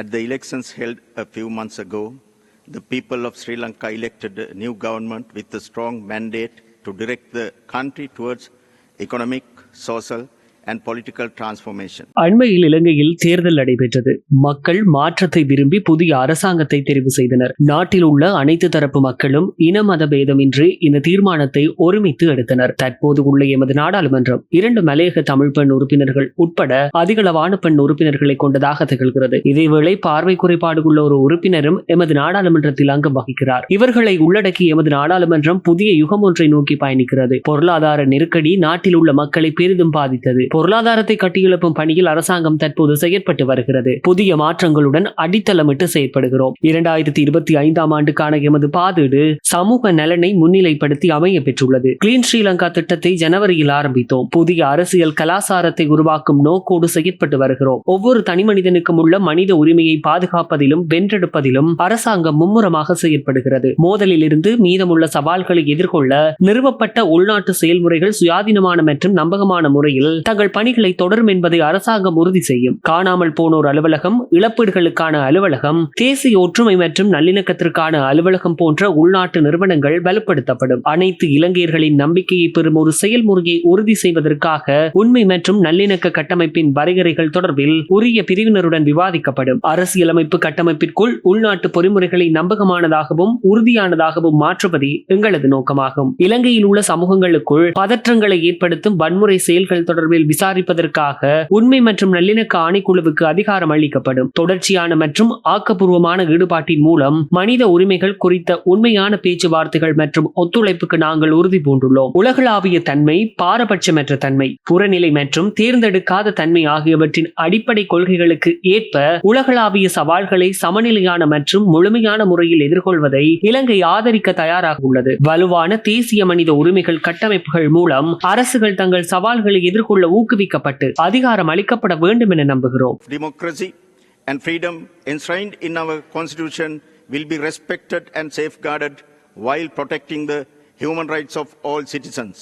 At the elections held a few months ago, the people of Sri Lanka elected a new government with a strong mandate to direct the country towards economic, social, and political transformation. அண்மையில் இலங்கையில் தேர்தல் நடைபெற்றது. மக்கள் மாற்றத்தை விரும்பி புதிய அரசாங்கத்தை தெரிவு செய்தனர். நாட்டில் உள்ள அனைத்து தரப்பு மக்களும் இன மத பேதமின்றி இந்த தீர்மானத்தை ஒருமித்து எடுத்தனர். தற்போது உள்ள எமது நாடாளுமன்றம் இரண்டு மலையக தமிழ் பெண் உறுப்பினர்கள் உட்பட அதிகளவான பெண் உறுப்பினர்களை கொண்டதாக திகழ்கிறது. இதேவேளை பார்வை குறைபாடு உள்ள ஒரு உறுப்பினரும் எமது நாடாளுமன்றத்தில் அங்கம் வகிக்கிறார். இவர்களை உள்ளடக்கி எமது நாடாளுமன்றம் புதிய யுகம் ஒன்றை நோக்கி பயணிக்கிறது. பொருளாதார நெருக்கடி நாட்டில் உள்ள மக்களை பெரிதும் பாதித்தது. பொருளாதாரத்தை கட்டியெழுப்பும் பணியில் அரசாங்கம் தற்போது செயற்பட்டு வருகிறது. புதிய மாற்றங்களுடன் அடித்தளமிட்டு செயற்படுகிறோம். இரண்டாயிரத்தி இருபத்தி ஐந்தாம் ஆண்டுக்கான எமது பாதீடு சமூக நலனை முன்னிலைப்படுத்தி அமைய பெற்றுள்ளது. கிளீன் ஸ்ரீலங்கா திட்டத்தை ஜனவரியில் ஆரம்பித்தோம். புதிய அரசியல் கலாசாரத்தை உருவாக்கும் நோக்கோடு செயற்பட்டு வருகிறோம். ஒவ்வொரு தனி மனிதனுக்கும் உள்ள மனித உரிமையை பாதுகாப்பதிலும் வென்றெடுப்பதிலும் அரசாங்கம் மும்முரமாக செயற்படுகிறது. மோதலில் இருந்து மீதமுள்ள சவால்களை எதிர்கொள்ள நிறுவப்பட்ட உள்நாட்டு செயல்முறைகள் சுயாதீனமான மற்றும் நம்பகமான முறையில் தங்கள் பணிகளை தொடரும் என்பதை அரசாங்கம் உறுதி செய்யும். காணாமல் போனோர் அலுவலகம் இழப்பீடுகளுக்கான அலுவலகம் தேசிய ஒற்றுமை மற்றும் நல்லிணக்கத்திற்கான அலுவலகம் போன்ற உள்நாட்டு நிறுவனங்கள் வலுப்படுத்தப்படும். அனைத்து இலங்கையர்களின் நம்பிக்கையை பெறும் ஒரு செயல்முறையை உறுதி செய்வதற்காக உண்மை மற்றும் நல்லிணக்க கட்டமைப்பின் வரையறைகள் தொடர்பில் உரிய பிரிவினருடன் விவாதிக்கப்படும். அரசியலமைப்பு கட்டமைப்பிற்குள் உள்நாட்டு பொறிமுறைகளை நம்பகமானதாகவும் உறுதியானதாகவும் மாற்றுவதே எங்களது நோக்கமாகும். இலங்கையில் உள்ள சமூகங்களுக்குள் பதற்றங்களை ஏற்படுத்தும் வன்முறை செயல்கள் தொடர்பில் விசாரிப்பதற்காக உண்மை மற்றும் நல்லிணக்க ஆணைக்குழுவுக்கு அதிகாரம் அளிக்கப்படும். தொடர்ச்சியான மற்றும் ஆக்கப்பூர்வமான ஈடுபாட்டின் மூலம் மனித உரிமைகள் குறித்த உண்மையான பேச்சுவார்த்தைகள் மற்றும் ஒத்துழைப்புக்கு நாங்கள் உறுதி பூண்டுள்ளோம். உலகளாவிய தன்மை பாரபட்சமற்ற தன்மை புறநிலை மற்றும் தேர்ந்தெடுக்காத தன்மை ஆகியவற்றின் அடிப்படை கொள்கைகளுக்கு ஏற்ப உலகளாவிய சவால்களை சமநிலையான மற்றும் முழுமையான முறையில் எதிர்கொள்வதை இலங்கை ஆதரிக்க தயாராக உள்ளது. வலுவான தேசிய மனித உரிமைகள் கட்டமைப்புகள் மூலம் அரசுகள் தங்கள் சவால்களை எதிர்கொள்ள ஊக்குவிக்கப்பட்டு அதிகாரம் அளிக்கப்பட வேண்டும் என நம்புகிறோம் Democracy and freedom enshrined in our constitution will be respected and safeguarded while protecting the human rights of all citizens.